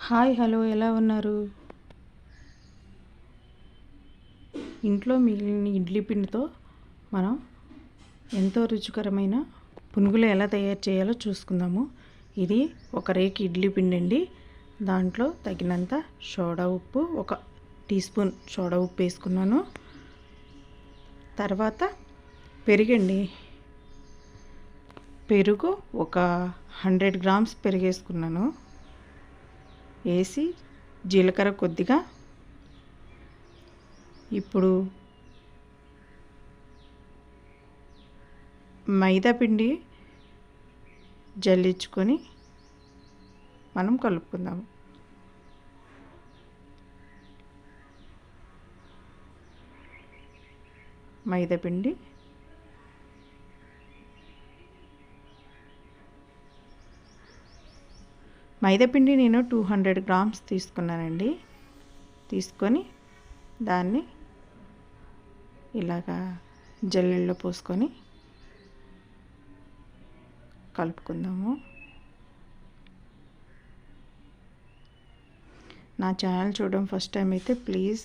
Hi hello ఎలా ఉన్నారు? ఇంట్లో మిగిలిన ఇడ్లీ పిండితో మనం ఎంతో రుచికరమైన పునుగులు ఎలా తయారు చేయాలో చూసుకుందాము. ఇది ఒక రేకి ఇడ్లీ పిండి అండి దాంట్లో తగినంత సోడా ఉప్పు ఒక టీ స్పూన్ సోడా ఉప్పు వేసుకున్నాను. తర్వాత పెరుగండి. పెరుగు ఒక హండ్రెడ్ గ్రామ్స్ పెరిగేసుకున్నాను. వేసి జీలకర్ర కొద్దిగా. ఇప్పుడు మైదా పిండి జల్లించుకొని మనం కలుపుకుందాము. మైదా పిండి మైదాపిండి నేను టూ హండ్రెడ్ గ్రామ్స్ తీసుకున్నానండి. తీసుకొని దాన్ని ఇలాగా జల్లెల్లో పోసుకొని కలుపుకుందాము. నా ఛానల్ చూడడం ఫస్ట్ టైం అయితే ప్లీజ్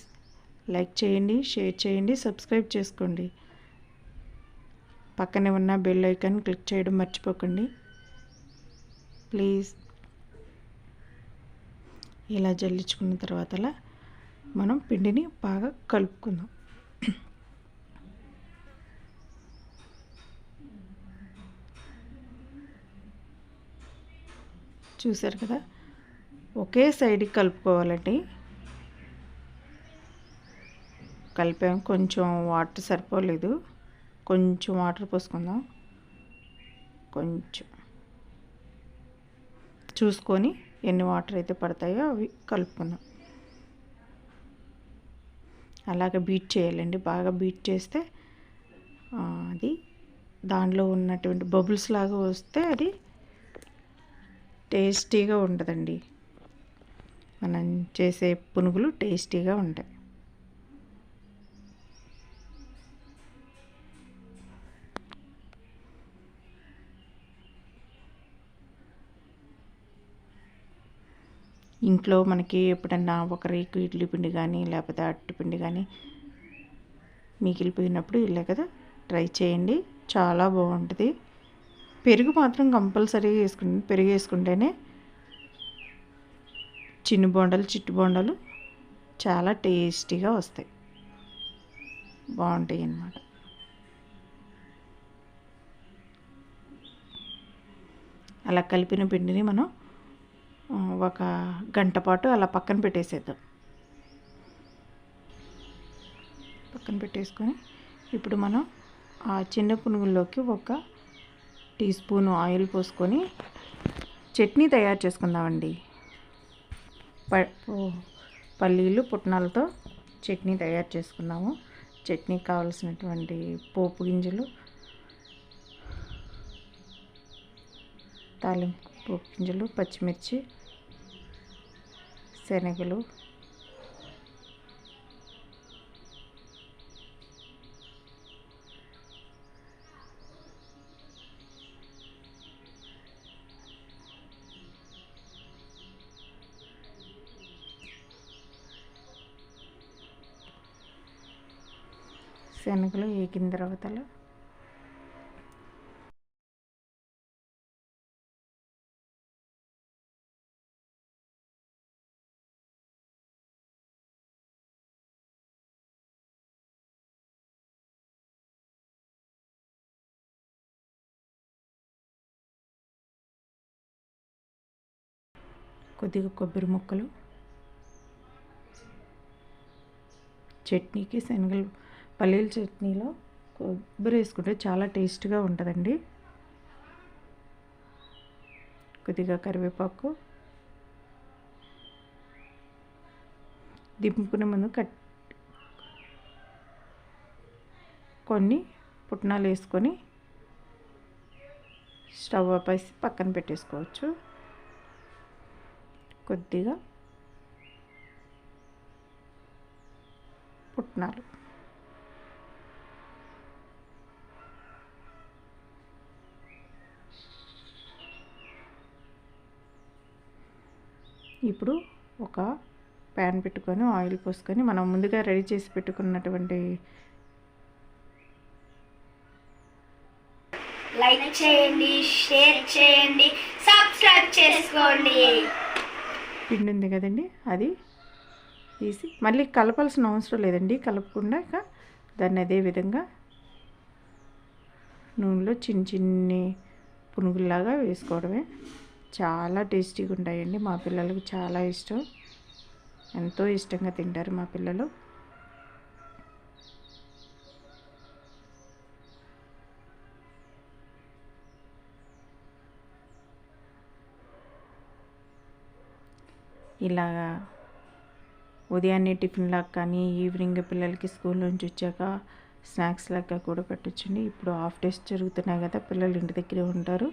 లైక్ చేయండి షేర్ చేయండి సబ్స్క్రైబ్ చేసుకోండి. పక్కనే ఉన్న బెల్ ఐకాన్ క్లిక్ చేయడం మర్చిపోకండి. ప్లీజ్. ఇలా జల్లించుకున్న తర్వాత మనం పిండిని బాగా కలుపుకుందాం. చూసారు కదా? ఒకే సైడ్కి కలుపుకోవాలండి. కలిపాం. కొంచెం వాటర్ సరిపోలేదు. కొంచెం వాటర్ పోసుకుందాం. కొంచెం. చూసుకొని ఎన్ని వాటర్ అయితే పడతాయో అవి కలుపుకుందాం. అలాగే బీట్ చేయాలండి. బాగా బీట్ చేస్తే అది దానిలో ఉన్నటువంటి బబుల్స్ లాగా వస్తే అది టేస్టీగా ఉండదండి. మనం చేసే పునుగులు టేస్టీగా ఉంటాయి. ఇంట్లో మనకి ఎప్పుడన్నా ఒక రేకు ఇడ్లీ పిండి కానీ లేకపోతే అట్టు పిండి కానీ మిగిలిపోయినప్పుడు ఇల్లే కదా ట్రై చేయండి. చాలా బాగుంటుంది. పెరుగు మాత్రం కంపల్సరీగా వేసుకుంటుంది పెరుగు వేసుకుంటేనే చిన్న బొండలు చిట్టు బొండలు చాలా టేస్టీగా వస్తాయి. బాగుంటాయి అన్నమాట. అలా కలిపిన పిండిని మనం ఒక గంట పాటు అలా పక్కన పెట్టేసేద్దాం. పక్కన పెట్టేసుకొని ఇప్పుడు మనం ఆ చిన్న పునుగుల్లోకి ఒక టీ స్పూన్ ఆయిల్ పోసుకొని చట్నీ తయారు చేసుకుందామండి. పల్లీలు పుట్నాలతో చట్నీ తయారు చేసుకున్నాము చట్నీకి కావాల్సినటువంటి పోపు గింజలు తాలింపు పోపు గింజలు పచ్చిమిర్చి శనగలు. శనగలు వేగిన తర్వాత కొద్దిగా కొబ్బరి ముక్కలు చట్నీకి శనగలు పల్లీల చట్నీలో కొబ్బరి వేసుకుంటే చాలా టేస్ట్గా ఉంటుందండి. కొద్దిగా కరివేపాకు దింపుకునే ముందు కట్ కొన్ని పుట్నాలు వేసుకొని స్టవ్ ఆపేసి పక్కన పెట్టేసుకోవచ్చు. కొద్దిగా పుట్నాలు. ఇప్పుడు ఒక ప్యాన్ పెట్టుకొని ఆయిల్ పోసుకొని మనం ముందుగా రెడీ చేసి పెట్టుకున్నటువంటి లైక్ చేయండి షేర్ చేయండి సబ్స్క్రైబ్ చేసుకోండి. పిండి ఉంది కదండి అది తీసి మళ్ళీ కలపాల్సిన అవసరం లేదండి కలపకుండా ఇక దాన్ని అదే విధంగా నూనెలో చిన్న చిన్ని పునుగుల్లాగా వేసుకోవడమే. చాలా టేస్టీగా ఉంటాయండి మా పిల్లలకు చాలా ఇష్టం. ఎంతో ఇష్టంగా తింటారు మా పిల్లలు. ఇలాగా ఉదయాన్నే టిఫిన్ లాగా కానీ ఈవినింగ్ పిల్లలకి స్కూల్ నుంచి వచ్చాక స్నాక్స్ లాగా కూడా పెట్టొచ్చండి. ఇప్పుడు హాఫ్ డేస్ జరుగుతున్నాయి కదా పిల్లలు ఇంటి దగ్గరే ఉంటారు.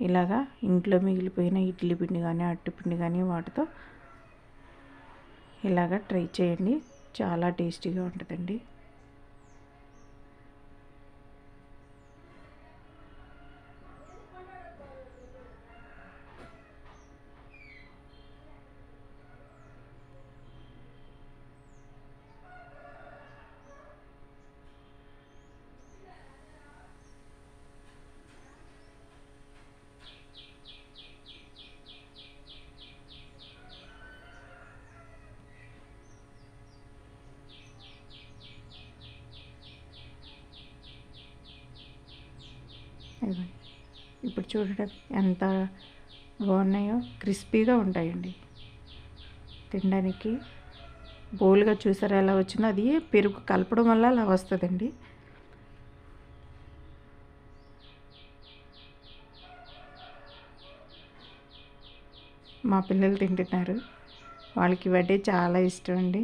ఇలాగా ఇంట్లో మిగిలిపోయిన ఇడ్లీ పిండి కానీ అట్టు పిండి కానీ వాటితో ఇలాగా ట్రై చేయండి. చాలా టేస్టీగా ఉంటుందండి. ఇదిగోండి ఇప్పుడు చూడడం ఎంత బాగున్నాయో. క్రిస్పీగా ఉంటాయండి. తినడానికి బోల్గా చూసారా ఎలా వచ్చిందో. అది పెరుగు కలపడం వల్ల అలా వస్తుందండి. మా పిల్లలు తింటున్నారు. వాళ్ళకి ఇవంటే చాలా ఇష్టం అండి.